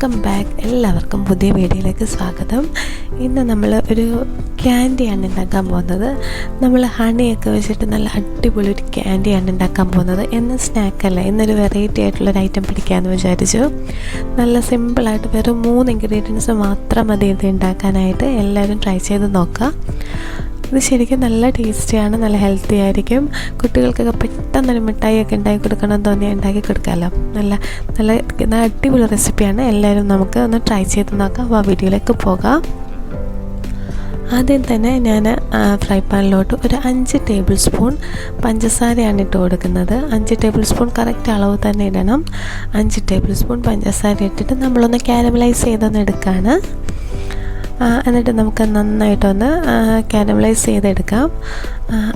Welcome back എല്ലാവർക്കും പുതിയ വീഡിയോയിലേക്ക് സ്വാഗതം. ഇന്ന് നമ്മൾ ഒരു ക്യാൻഡിയാണ് ഉണ്ടാക്കാൻ പോകുന്നത്. നമ്മൾ ഹണിയൊക്കെ വെച്ചിട്ട് നല്ല അടിപൊളി ഒരു ക്യാൻഡിയാണ് ഉണ്ടാക്കാൻ പോകുന്നത്. എന്ന് സ്നാക്കല്ല ഇന്നൊരു വെറൈറ്റി ആയിട്ടുള്ളൊരു ഐറ്റം പിടിക്കാമെന്ന് വിചാരിച്ചു. നല്ല സിമ്പിളായിട്ട് വെറും മൂന്ന് ഇൻഗ്രീഡിയൻസ് മാത്രം മതി ഇത് ഉണ്ടാക്കാനായിട്ട്. എല്ലാവരും ട്രൈ ചെയ്ത് നോക്കുക ഇത് ശരിക്കും നല്ല ടേസ്റ്റിയാണ് നല്ല ഹെൽത്തി ആയിരിക്കും. കുട്ടികൾക്കൊക്കെ പെട്ടെന്നൊരു മിഠായിയൊക്കെ ഉണ്ടാക്കി കൊടുക്കണം തോന്നിയാൽ ഉണ്ടാക്കി കൊടുക്കാമല്ലോ നല്ല നല്ല അടിപൊളി റെസിപ്പിയാണ് എല്ലാവരും നമുക്ക് ഒന്ന് ട്രൈ ചെയ്ത് നോക്കാം. അപ്പോൾ ആ വീഡിയോയിലേക്ക് പോകാം. ആദ്യം തന്നെ ഞാൻ ഫ്രൈ പാനിലോട്ട് ഒരു അഞ്ച് ടേബിൾ സ്പൂൺ പഞ്ചസാരയാണ് ഇട്ട് കൊടുക്കുന്നത്. അഞ്ച് ടേബിൾ സ്പൂൺ കറക്റ്റ് അളവ് തന്നെ ഇടണം. അഞ്ച് ടേബിൾ സ്പൂൺ പഞ്ചസാര ഇട്ടിട്ട് നമ്മളൊന്ന് കാരമലൈസ് ചെയ്തൊന്ന് എടുക്കുകയാണ് എന്നിട്ട് നമുക്ക് നന്നായിട്ടൊന്ന് കാരമലൈസ് ചെയ്തെടുക്കാം.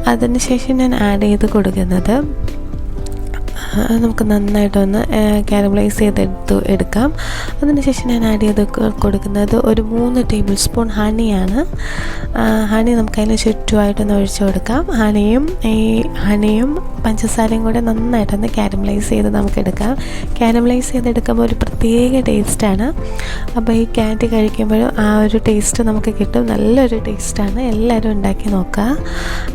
അതിനുശേഷം ഞാൻ ആഡ് ചെയ്ത് കൊടുക്കുന്നത് ആ, നമുക്ക് നന്നായിട്ടൊന്ന് കാരമലൈസ് ചെയ്തെടുത്ത് എടുക്കാം. അതിനുശേഷം ഞാൻ ആഡ് ചെയ്ത് കൊടുക്കുന്നത് ഒരു മൂന്ന് ടേബിൾ സ്പൂൺ ഹണിയാണ് ഹണി നമുക്ക് അതിന് ചുറ്റുമായിട്ടൊന്ന് ഒഴിച്ചു കൊടുക്കാം. ഹണിയും ഈ ഹണിയും പഞ്ചസാരയും കൂടെ നന്നായിട്ടൊന്ന് കാരമലൈസ് ചെയ്ത് നമുക്ക് എടുക്കാം. കാരമലൈസ് ചെയ്തെടുക്കുമ്പോൾ ഒരു പ്രത്യേക ടേസ്റ്റാണ് അപ്പോൾ ഈ ക്യാൻഡി കഴിക്കുമ്പോഴും ആ ഒരു ടേസ്റ്റ് നമുക്ക് കിട്ടും. നല്ലൊരു ടേസ്റ്റാണ് എല്ലാവരും ഉണ്ടാക്കി നോക്കുക.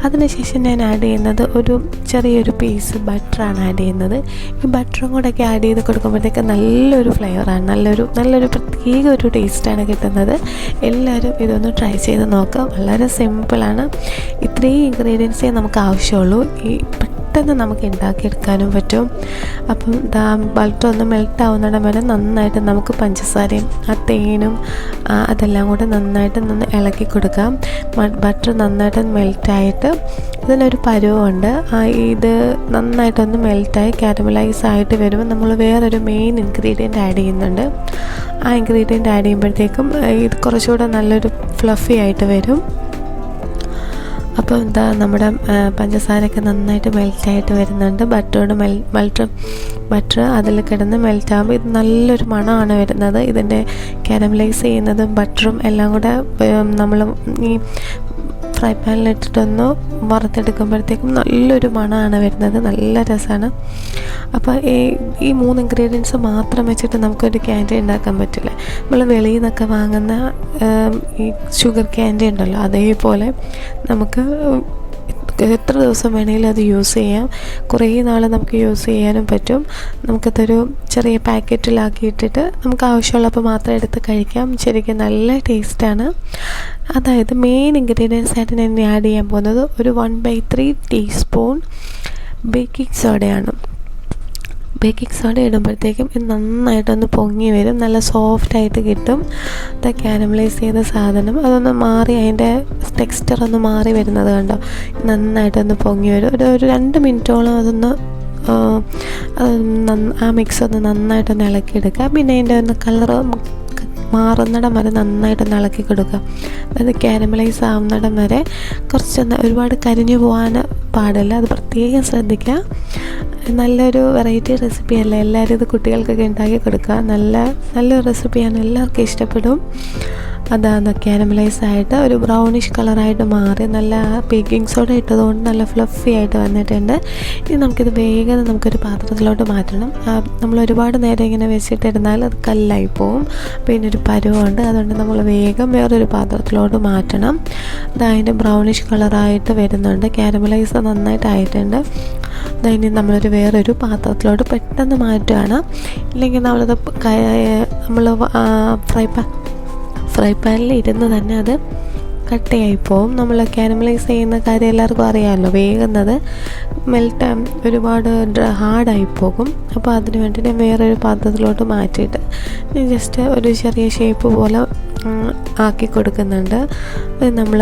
അതിനുശേഷം ഞാൻ ആഡ് ചെയ്യുന്നത് ഒരു ചെറിയൊരു പീസ് ബട്ടറാണ് ആഡ് ചെയ്യുന്നത്. ഈ ബട്ടറും കൂടെ ഒക്കെ ആഡ് ചെയ്ത് കൊടുക്കുമ്പോഴത്തേക്ക് നല്ലൊരു ഫ്ലേവറാണ് നല്ലൊരു നല്ലൊരു പ്രത്യേക ഒരു ടേസ്റ്റാണ് കിട്ടുന്നത്. എല്ലാവരും ഇതൊന്ന് ട്രൈ ചെയ്ത് നോക്കുക വളരെ സിമ്പിളാണ് ഇത്രയും ഇൻഗ്രീഡിയൻസേ നമുക്ക് ആവശ്യമുള്ളൂ. ഈ പെട്ടെന്ന് നമുക്ക് ഉണ്ടാക്കിയെടുക്കാനും പറ്റും. അപ്പം ദാ ബട്ടർ ഒന്ന് മെൽറ്റ് ആവുന്നിടം വരെ നന്നായിട്ട് നമുക്ക് പഞ്ചസാരയും ആ തേനും അതെല്ലാം കൂടെ നന്നായിട്ട് നിന്ന് ഇളക്കി കൊടുക്കാം. ബട്ടർ നന്നായിട്ട് മെൽറ്റായിട്ട് ഇതിനൊരു പരുവമുണ്ട് ഇത് നന്നായിട്ടൊന്ന് മെൽറ്റായി കാരമലൈസ് ആയിട്ട് വരുമ്പോൾ നമ്മൾ വേറൊരു മെയിൻ ഇൻഗ്രീഡിയന്റ് ആഡ് ചെയ്യുന്നുണ്ട്. ആ ഇൻഗ്രീഡിയന്റ് ആഡ് ചെയ്യുമ്പോഴത്തേക്കും ഇത് കുറച്ചുകൂടെ നല്ലൊരു ഫ്ലഫി ആയിട്ട് വരും. അപ്പോൾ എന്താ നമ്മുടെ പഞ്ചസാരയൊക്കെ നന്നായിട്ട് മെൽറ്റായിട്ട് വരുന്നുണ്ട്. ബട്ടറോട് മെൽ ബട്ടർ ബട്ടർ അതിൽ കിടന്ന് മെൽറ്റാകുമ്പോൾ ഇത് നല്ലൊരു മണമാണ് വരുന്നത്. ഇതിന്റെ കാരമലൈസ് ചെയ്യുന്നതും ബട്ടറും എല്ലാം കൂടെ നമ്മൾ ഈ ഫ്രൈ പാനിലിട്ടിട്ടൊന്ന് വറുത്തെടുക്കുമ്പോഴത്തേക്കും നല്ലൊരു മണമാണ് വരുന്നത്. നല്ല രസമാണ് അപ്പോൾ ഈ ഈ മൂന്ന് ഇൻഗ്രീഡിയൻസ് മാത്രം വെച്ചിട്ട് നമുക്കൊരു ക്യാൻഡി ഉണ്ടാക്കാൻ പറ്റില്ല. നമ്മൾ വെളിയിൽ നിന്നൊക്കെ വാങ്ങുന്ന ഈ ഷുഗർ ക്യാൻഡി ഉണ്ടല്ലോ അതേപോലെ നമുക്ക് എത്ര ദിവസം വേണമെങ്കിലും അത് യൂസ് ചെയ്യാം. കുറേ നാൾ നമുക്ക് യൂസ് ചെയ്യാനും പറ്റും. നമുക്കതൊരു ചെറിയ പാക്കറ്റിലാക്കിയിട്ടിട്ട് നമുക്ക് ആവശ്യമുള്ളപ്പോൾ മാത്രം എടുത്ത് കഴിക്കാം. ശരിക്കും നല്ല ടേസ്റ്റാണ്. അതായത് മെയിൻ ഇൻഗ്രീഡിയൻസ് ആയിട്ട് ഞാൻ ആഡ് ചെയ്യാൻ പോകുന്നത് ഒരു one by three teaspoon baking സോഡയാണ് baking soda ഇടുമ്പോഴത്തേക്കും ഇത് നന്നായിട്ടൊന്ന് പൊങ്ങി വരും. നല്ല സോഫ്റ്റായിട്ട് കിട്ടും. ഇത് കാരമലൈസ് ചെയ്ത സാധനം. അതൊന്ന് മാറി അതിന്റെ ടെക്സ്ചർ ഒന്ന് മാറി വരുന്നത് കണ്ടോ? നന്നായിട്ടൊന്ന് പൊങ്ങി വരും. ഒരു ഒരു രണ്ട് മിനിറ്റോളം അതൊന്ന് ആ മിക്സ് ഒന്ന് നന്നായിട്ടൊന്ന് ഇളക്കിയെടുക്കുക. പിന്നെ അതിന്റെ ഒന്ന് കളറ് മാറുന്നിടം വരെ നന്നായിട്ടൊന്ന് ഇളക്കി കൊടുക്കുക. അതായത് കാരമലൈസ് ആവുന്നിടം വരെ കുറച്ചൊന്ന് ഒരുപാട് കരിഞ്ഞു പോകാൻ പാടില്ല അത് പ്രത്യേകം ശ്രദ്ധിക്കുക. നല്ലൊരു വെറൈറ്റി റെസിപ്പിയല്ല എല്ലാവരും ഇത് കുട്ടികൾക്കൊക്കെ ഉണ്ടാക്കി കൊടുക്കുക. നല്ല നല്ലൊരു റെസിപ്പിയാണ് എല്ലാവർക്കും ഇഷ്ടപ്പെടും. അതാണ് അനമലൈസ് ആയിട്ട് ഒരു ബ്രൗണിഷ് കളറായിട്ട് മാറി നല്ല ബേക്കിംഗ് സോഡ ഇട്ടതുകൊണ്ട് നല്ല ഫ്ലഫി ആയിട്ട് വന്നിട്ടുണ്ട്. ഇനി നമുക്കിത് വേഗം നമുക്കൊരു പാത്രത്തിലോട്ട് മാറ്റണം. നമ്മൾ ഒരുപാട് നേരം ഇങ്ങനെ വെച്ചിട്ടിരുന്നാൽ അത് കല്ലായി പോവും. പിന്നെ ഒരു പരുവുണ്ട് അതുകൊണ്ട് നമ്മൾ വേഗം വേറൊരു പാത്രത്തിലോട്ട് മാറ്റണം. അത് അതിന്റെ ബ്രൗണിഷ് കളറായിട്ട് വരുന്നുണ്ട്. കാരമലൈസ് നന്നായിട്ടായിട്ടുണ്ട്. അതിന് നമ്മളൊരു വേറൊരു പാത്രത്തിലോട്ട് പെട്ടെന്ന് മാറ്റുകയാണ്. ഇല്ലെങ്കിൽ നമ്മളത് നമ്മൾ ഫ്രൈ പാൻ ഫ്രൈ പാനിൽ ഇരുന്ന് തന്നെ അത് കട്ടയായി പോവും. നമ്മൾ കാരമലൈസ് ചെയ്യുന്ന കാര്യം എല്ലാവർക്കും അറിയാമല്ലോ. വേഗുന്നത് മെൽട്ട് ഒരുപാട് ഹാർഡായി പോകും. അപ്പോൾ അതിന് വേണ്ടി ഞാൻ വേറൊരു പാത്രത്തിലോട്ട് മാറ്റിയിട്ട് ജസ്റ്റ് ഒരു ചെറിയ ഷേപ്പ് പോലെ ആക്കി കൊടുക്കുന്നുണ്ട്. നമ്മൾ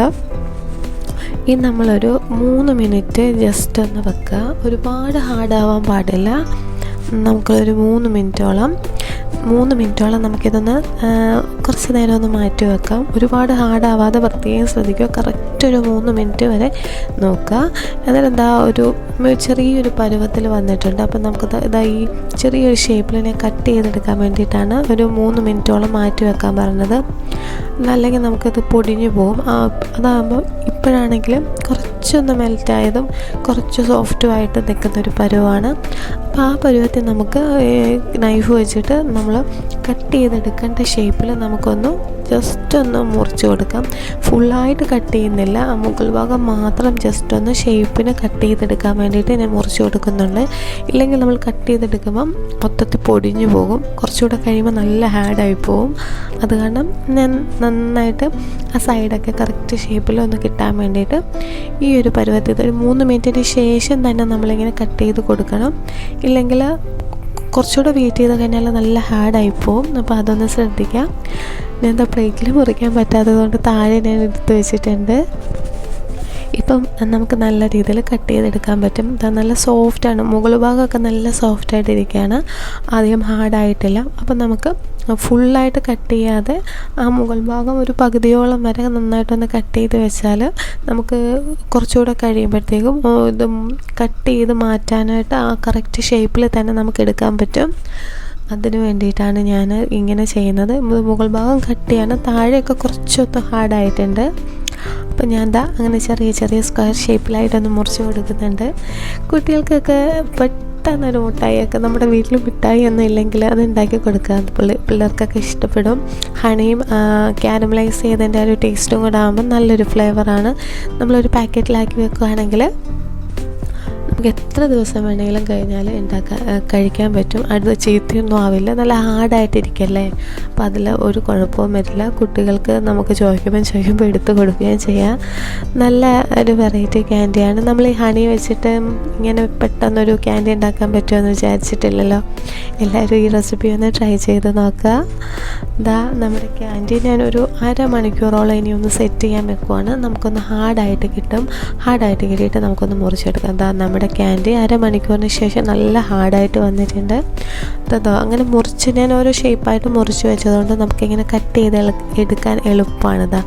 ഈ നമ്മളൊരു മൂന്ന് മിനിറ്റ് ജസ്റ്റ് ഒന്ന് വെക്കുക ഒരുപാട് ഹാർഡാവാൻ പാടില്ല. നമുക്കൊരു മൂന്ന് മിനിറ്റോളം മൂന്ന് മിനിറ്റോളം നമുക്കിതൊന്ന് കുറച്ച് നേരം ഒന്ന് മാറ്റി വെക്കാം. ഒരുപാട് ഹാർഡാവാതെ പ്രത്യേകം ശ്രദ്ധിക്കുക. കറക്റ്റ് ഒരു മൂന്ന് മിനിറ്റ് വരെ നോക്കുക. എന്നിട്ട് എന്താ ഒരു ചെറിയൊരു പരുവത്തിൽ വന്നിട്ടുണ്ട്. അപ്പം നമുക്ക് ഇതാ ഈ ചെറിയൊരു ഷേപ്പിൽ കട്ട് ചെയ്തെടുക്കാൻ വേണ്ടിയിട്ടാണ് ഒരു മൂന്ന് മിനിറ്റോളം മാറ്റി വെക്കാൻ പറഞ്ഞത്. അല്ലെങ്കിൽ നമുക്കത് പൊടിഞ്ഞു പോകും. അതാകുമ്പോൾ ഇപ്പോഴാണെങ്കിൽ കുറച്ചൊന്ന് മെൽറ്റായതും കുറച്ച് സോഫ്റ്റുമായിട്ട് നിൽക്കുന്ന ഒരു പരുവാണ്. അപ്പോൾ ആ പരുവത്തിൽ നമുക്ക് നൈഫ് വെച്ചിട്ട് നമ്മൾ കട്ട് ചെയ്തെടുക്കേണ്ട ഷേപ്പിൽ നമുക്കൊന്ന് ജസ്റ്റ് ഒന്ന് മുറിച്ച് കൊടുക്കാം. ഫുള്ളായിട്ട് കട്ട് ചെയ്യുന്നില്ല. ആ മുകൾ ഭാഗം മാത്രം ജസ്റ്റ് ഒന്ന് ഷേപ്പിന് കട്ട് ചെയ്തെടുക്കാൻ വേണ്ടിയിട്ട് ഞാൻ മുറിച്ച് കൊടുക്കുന്നുണ്ട്. ഇല്ലെങ്കിൽ നമ്മൾ കട്ട് ചെയ്തെടുക്കുമ്പം മൊത്തത്തിൽ പൊടിഞ്ഞു പോകും. കുറച്ചുകൂടെ കഴിയുമ്പോൾ നല്ല ഹാർഡായി പോകും അത് കാരണം ഞാൻ നന്നായിട്ട് ആ സൈഡൊക്കെ കറക്റ്റ് ഷേപ്പിൽ ഒന്ന് കിട്ടാൻ വേണ്ടിയിട്ട് ഈ ഒരു പരുവത്തിൽ ഒരു മൂന്ന് മിനിറ്റിന് ശേഷം തന്നെ നമ്മളിങ്ങനെ കട്ട് ചെയ്ത് കൊടുക്കണം. ഇല്ലെങ്കിൽ കുറച്ചുകൂടെ വെയിറ്റ് ചെയ്ത് കഴിഞ്ഞാൽ നല്ല ഹാർഡായി പോവും. അപ്പോൾ അതൊന്ന് ശ്രദ്ധിക്കാം. ഞാൻ എന്താ പ്ലേറ്റിൽ മുറിക്കാൻ പറ്റാത്തത് കൊണ്ട് താഴെ ഞാൻ എടുത്ത് വെച്ചിട്ടുണ്ട്. ഇപ്പം നമുക്ക് നല്ല രീതിയിൽ കട്ട് ചെയ്തെടുക്കാൻ പറ്റും. ഇത് നല്ല സോഫ്റ്റാണ് മുകൾ ഭാഗമൊക്കെ നല്ല സോഫ്റ്റായിട്ടിരിക്കുകയാണ് അധികം ഹാർഡായിട്ടില്ല അപ്പം നമുക്ക് ഫുള്ളായിട്ട് കട്ട് ചെയ്യാതെ ആ മുകൾ ഭാഗം ഒരു പകുതിയോളം വരെ നന്നായിട്ടൊന്ന് കട്ട് ചെയ്ത് വെച്ചാൽ നമുക്ക് കുറച്ചുകൂടെ കഴിയുമ്പോഴത്തേക്കും ഇത് കട്ട് ചെയ്ത് മാറ്റാനായിട്ട് ആ കറക്റ്റ് ഷേപ്പിൽ തന്നെ നമുക്ക് എടുക്കാൻ പറ്റും. അതിന് വേണ്ടിയിട്ടാണ് ഞാൻ ഇങ്ങനെ ചെയ്യുന്നത്. മുകൾ ഭാഗം കട്ട് ചെയ്യണം താഴെയൊക്കെ കുറച്ചൊത്ത് ഹാർഡായിട്ടുണ്ട് അപ്പം ഞാൻ എന്താ അങ്ങനെ ചെറിയ ചെറിയ സ്ക്വയർ ഷേപ്പിലായിട്ടൊന്ന് മുറിച്ച് കൊടുക്കുന്നുണ്ട്. കുട്ടികൾക്കൊക്കെ പെട്ടെന്നൊരു മിഠായിയൊക്കെ നമ്മുടെ വീട്ടിൽ മിഠായി ഒന്നും ഇല്ലെങ്കിൽ അത് ഉണ്ടാക്കി കൊടുക്കുക. അത് പിള്ളേ പിള്ളേർക്കൊക്കെ ഇഷ്ടപ്പെടും. ഹണിയും ക്യാരമലൈസ് ചെയ്തതിന്റെ ഒരു ടേസ്റ്റും കൂടെ ആകുമ്പോൾ നല്ലൊരു ഫ്ലേവറാണ് നമ്മളൊരു പാക്കറ്റിലാക്കി വെക്കുകയാണെങ്കിൽ നമുക്ക് എത്ര ദിവസം വേണമെങ്കിലും കഴിഞ്ഞാൽ ഉണ്ടാക്കാൻ കഴിക്കാൻ പറ്റും. അടുത്ത ചീത്തയൊന്നും ആവില്ല. നല്ല ഹാർഡായിട്ടിരിക്കല്ലേ? അപ്പം അതിൽ ഒരു കുഴപ്പവും വരില്ല. കുട്ടികൾക്ക് നമുക്ക് ചോദിക്കുമ്പോൾ ചോദിക്കുമ്പോൾ എടുത്ത് കൊടുക്കുകയും ചെയ്യാം. നല്ല ഒരു വെറൈറ്റി ക്യാൻഡിയാണ് നമ്മൾ ഈ ഹണി വെച്ചിട്ട് ഇങ്ങനെ പെട്ടെന്നൊരു ക്യാൻഡി ഉണ്ടാക്കാൻ പറ്റുമെന്ന് വിചാരിച്ചിട്ടില്ലല്ലോ? എല്ലാവരും ഈ റെസിപ്പി ഒന്ന് ട്രൈ ചെയ്ത് നോക്കുക. ഇതാ നമ്മുടെ ക്യാൻഡി ഞാനൊരു അരമണിക്കൂറോളം ഇനി ഒന്ന് സെറ്റ് ചെയ്യാൻ വെക്കുവാണ്. നമുക്കൊന്ന് ഹാർഡായിട്ട് കിട്ടും. ഹാർഡായിട്ട് കിട്ടിയിട്ട് നമുക്കൊന്ന് മുറിച്ചെടുക്കാം. എന്താ നമ്മുടെ ക്യാൻഡി അരമണിക്കൂറിന് ശേഷം നല്ല ഹാർഡായിട്ട് വന്നിട്ടുണ്ട്. അതോ അങ്ങനെ മുറിച്ച് ഞാൻ ഓരോ ഷേപ്പായിട്ട് മുറിച്ച് വെച്ചതുകൊണ്ട് നമുക്കിങ്ങനെ കട്ട് ചെയ്ത് എടുക്കാൻ എളുപ്പമാണിതാ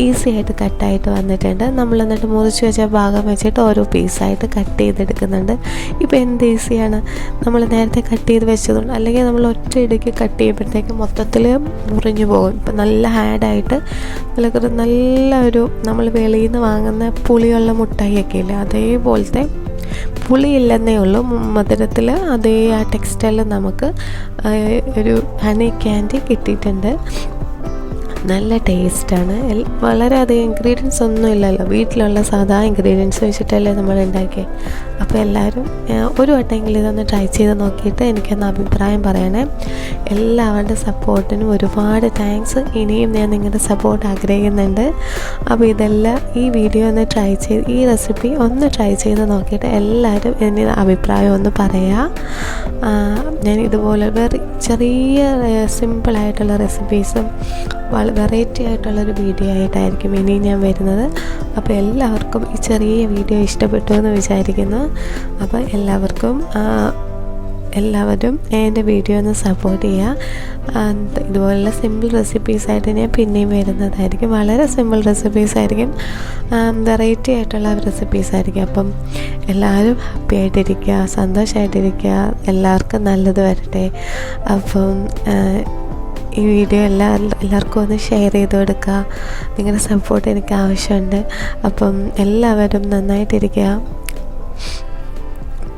ഈസി ആയിട്ട് കട്ടായിട്ട് വന്നിട്ടുണ്ട്. നമ്മൾ എന്നിട്ട് മുറിച്ച് വെച്ച ഭാഗം വെച്ചിട്ട് ഓരോ പീസായിട്ട് കട്ട് ചെയ്തെടുക്കുന്നുണ്ട്. ഇപ്പോൾ എന്ത് ഈസിയാണ് നമ്മൾ നേരത്തെ കട്ട് ചെയ്ത് വെച്ചതുകൊണ്ട് അല്ലെങ്കിൽ നമ്മൾ ഒറ്റ ഇടയ്ക്ക് കട്ട് ചെയ്യുമ്പോഴത്തേക്ക് മൊത്തത്തിൽ മുറിഞ്ഞു പോകും. ഇപ്പം നല്ല ഹാഡായിട്ട് നല്ല ഒരു നമ്മൾ വെളിയിൽ നിന്ന് വാങ്ങുന്ന പുളിയുള്ള മുട്ടായിയൊക്കെ ഇല്ലേ അതേപോലത്തെ പുളിയില്ലെന്നേ ഉള്ളൂ. മധുരത്തിൽ അതേ ആ ടെക്സ്റ്റൈൽ നമുക്ക് ഒരു ഹണി ക്യാൻഡി കിട്ടിയിട്ടുണ്ട്. നല്ല ടേസ്റ്റാണ്. വളരെ വളരെയധികം ഇൻഗ്രീഡിയൻസ് ഒന്നും ഇല്ലല്ലോ. വീട്ടിലുള്ള സാധാ ഇൻഗ്രീഡിയൻസ് വെച്ചിട്ടല്ലേ നമ്മൾ ഉണ്ടാക്കിയത് അപ്പോൾ എല്ലാവരും ഒരു വട്ടമെങ്കിലും ഇതൊന്ന് ട്രൈ ചെയ്ത് നോക്കിയിട്ട് എനിക്കൊന്ന് അഭിപ്രായം പറയണേ. എല്ലാവരുടെ സപ്പോർട്ടിനും ഒരുപാട് താങ്ക്സ് ഇനിയും ഞാൻ നിങ്ങളുടെ സപ്പോർട്ട് ആഗ്രഹിക്കുന്നുണ്ട്. അപ്പോൾ ഇതെല്ലാം ഈ വീഡിയോ ഒന്ന് ട്രൈ ചെയ്ത് ഈ റെസിപ്പി ഒന്ന് ട്രൈ ചെയ്ത് നോക്കിയിട്ട് എല്ലാവരും എന്നെ അഭിപ്രായം ഒന്ന് പറയുക ഞാൻ ഇതുപോലെ വെറി ചെറിയ സിമ്പിളായിട്ടുള്ള റെസിപ്പീസും വെറൈറ്റി ആയിട്ടുള്ളൊരു വീഡിയോ ആയിട്ടായിരിക്കും ഇനി ഞാൻ വരുന്നത്. അപ്പോൾ എല്ലാവർക്കും ഈ ചെറിയ വീഡിയോ ഇഷ്ടപ്പെട്ടു എന്ന് വിചാരിക്കുന്നു. അപ്പോൾ എല്ലാവർക്കും എല്ലാവരും എന്റെ വീഡിയോ ഒന്ന് സപ്പോർട്ട് ചെയ്യുക ഇതുപോലുള്ള സിമ്പിൾ റെസിപ്പീസായിട്ട് ഞാൻ പിന്നെയും വരുന്നതായിരിക്കും. വളരെ സിമ്പിൾ റെസിപ്പീസ് ആയിരിക്കും. വെറൈറ്റി ആയിട്ടുള്ള റെസിപ്പീസ് ആയിരിക്കും. അപ്പം എല്ലാവരും ഹാപ്പി ആയിട്ടിരിക്കുക സന്തോഷമായിട്ടിരിക്കുക എല്ലാവർക്കും നല്ലത് വരട്ടെ. അപ്പം ഈ വീഡിയോ എല്ലാ എല്ലാവർക്കും ഒന്ന് ഷെയർ ചെയ്ത് കൊടുക്കുക. നിങ്ങളുടെ സപ്പോർട്ട് എനിക്ക് ആവശ്യമുണ്ട്. അപ്പം എല്ലാവരും നന്നായിട്ടിരിക്കുക.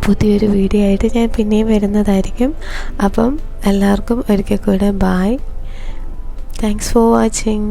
പുതിയൊരു വീഡിയോ ആയിട്ട് ഞാൻ പിന്നെയും വരുന്നതായിരിക്കും. അപ്പം എല്ലാവർക്കും ഒരിക്കൽ കൂടെ ബായ് താങ്ക്സ് ഫോർ വാച്ചിങ്